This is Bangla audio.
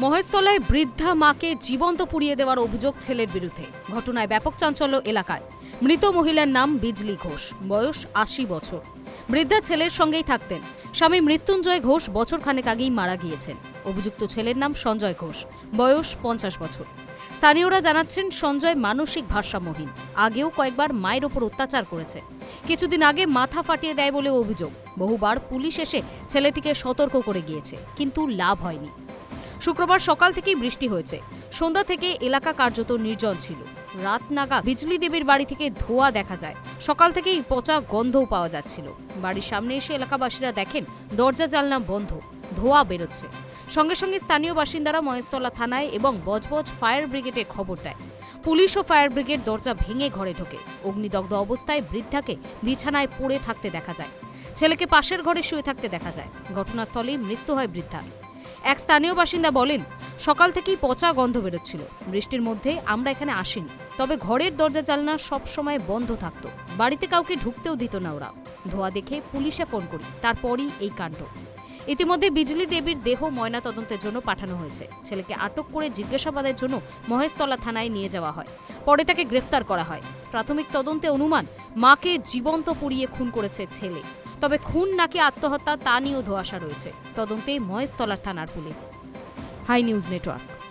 মহেশতলায় বৃদ্ধা মাকে জীবন্ত পুড়িয়ে দেওয়ার অভিযোগ ছেলের বিরুদ্ধে। ঘটনায় ব্যাপক চাঞ্চল্য এলাকায়। মৃত মহিলার নাম বিজলি ঘোষ, বয়স আশি বছর। বৃদ্ধা ছেলের সঙ্গেই থাকতেন। স্বামী মৃত্যুঞ্জয় ঘোষ বছর খানেক আগেই মারা গিয়েছেন। অভিযুক্ত ছেলের নাম সঞ্জয় ঘোষ, বয়স পঞ্চাশ বছর। স্থানীয়রা জানাচ্ছেন, সঞ্জয় মানসিক ভারসাম্যহীন। আগেও কয়েকবার মায়ের ওপর অত্যাচার করেছে। কিছুদিন আগে মাথা ফাটিয়ে দেয় বলে অভিযোগ। বহুবার পুলিশ এসে ছেলেটিকে সতর্ক করে গিয়েছে, কিন্তু লাভ হয়নি। শুক্রবার সকাল থেকেই বৃষ্টি হয়েছে। সন্ধ্যা থেকে এলাকা কার্যত নির্জন ছিল। রাত নাগা বিজলি দেবীর বাড়ি থেকে ধোঁয়া দেখা যায়। সকাল থেকেই পচা গন্ধও পাওয়া যাচ্ছিল। বাড়ির সামনে এসে এলাকাবাসীরা দেখেন, দরজা জানলা বন্ধ, ধোঁয়া বেরোচ্ছে। সঙ্গে সঙ্গে স্থানীয় বাসিন্দারা মহেশতলা থানায় এবং বজবজ ফায়ার ব্রিগেডে খবর দেয়। পুলিশ ও ফায়ার ব্রিগেড দরজা ভেঙে ঘরে ঢোকে। অগ্নিদগ্ধ অবস্থায় বৃদ্ধাকে বিছানায় পড়ে থাকতে দেখা যায়। ছেলেকে পাশের ঘরে শুয়ে থাকতে দেখা যায়। ঘটনাস্থলেই মৃত্যু হয় বৃদ্ধার। এক স্থানীয় বাসিন্দা বলেন, সকাল থেকেই পচা গন্ধ বেরোচ্ছিল। বৃষ্টির মধ্যে আমরা এখানে আসিনি। তবে ঘরের দরজা জানলা সবসময় বন্ধ থাকতো। বাড়িতে কাউকে ঢুকতেও দিত না ওরা। ধোয়া দেখে পুলিশে ফোন করি। তারপরই এই কাণ্ড। ইতিমধ্যে বিজলি দেবীর দেহ ময়না তদন্তের জন্য পাঠানো হয়েছে। ছেলেকে আটক করে জিজ্ঞাসাবাদের জন্য মহেশতলা থানায় নিয়ে যাওয়া হয়। পরে তাকে গ্রেফতার করা হয়। প্রাথমিক তদন্তে অনুমান, মাকে জীবন্ত পুড়িয়ে খুন করেছে ছেলে। তবে খুন নাকি আত্মহত্যা তা নিয়েও ধোয়াশা রয়েছে। তদন্তে মহেশতলার থানার পুলিশ। High news network.